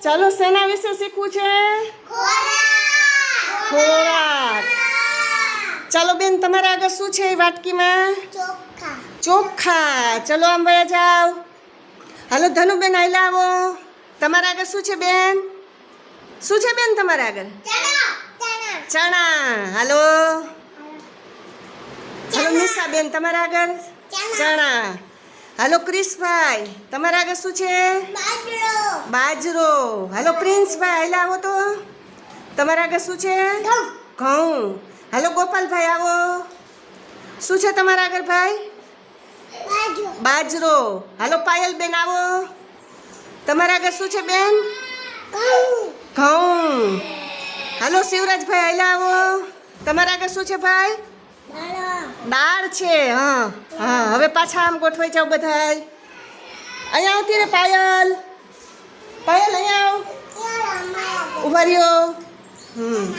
ચાલો શેના વિશે શીખવું છે? ખોરાક. ચાલો બેન તમારા આગળ શું છે એ વાટકીમાં? ચોખ્ખા ચલો આમ વયા જાઓ. હાલો ધનુબેન આયલા આવો. તમારા આગળ શું છે બેન? શું છે બેન તમારા આગળ? ચણા. ચણા હાલો નિશા બેન તમારા આગળ? ચણા. હાલો ક્રિશભાઈ તમારા આગળ શું છે? બાજરો. હાલો પ્રિન્સભાઈ હાલ આવો તો. તમારા આગળ શું છે? ઘઉં. હાલો ગોપાલભાઈ આવો. શું છે તમારા આગળ ભાઈ? બાજરો. હાલો પાયલબેન આવો. તમારા આગળ શું છે બેન? ઘઉં. હાલો શિવરાજભાઈ હાલ આવો તમારા આગળ શું છે ભાઈ? દાળ. છે હા. હા હવે પાછા આમ ગોઠવાઈ જાઓ બધા અહીંયા આવતી રે પાયલ. ઊભા રહ્યો. હમ.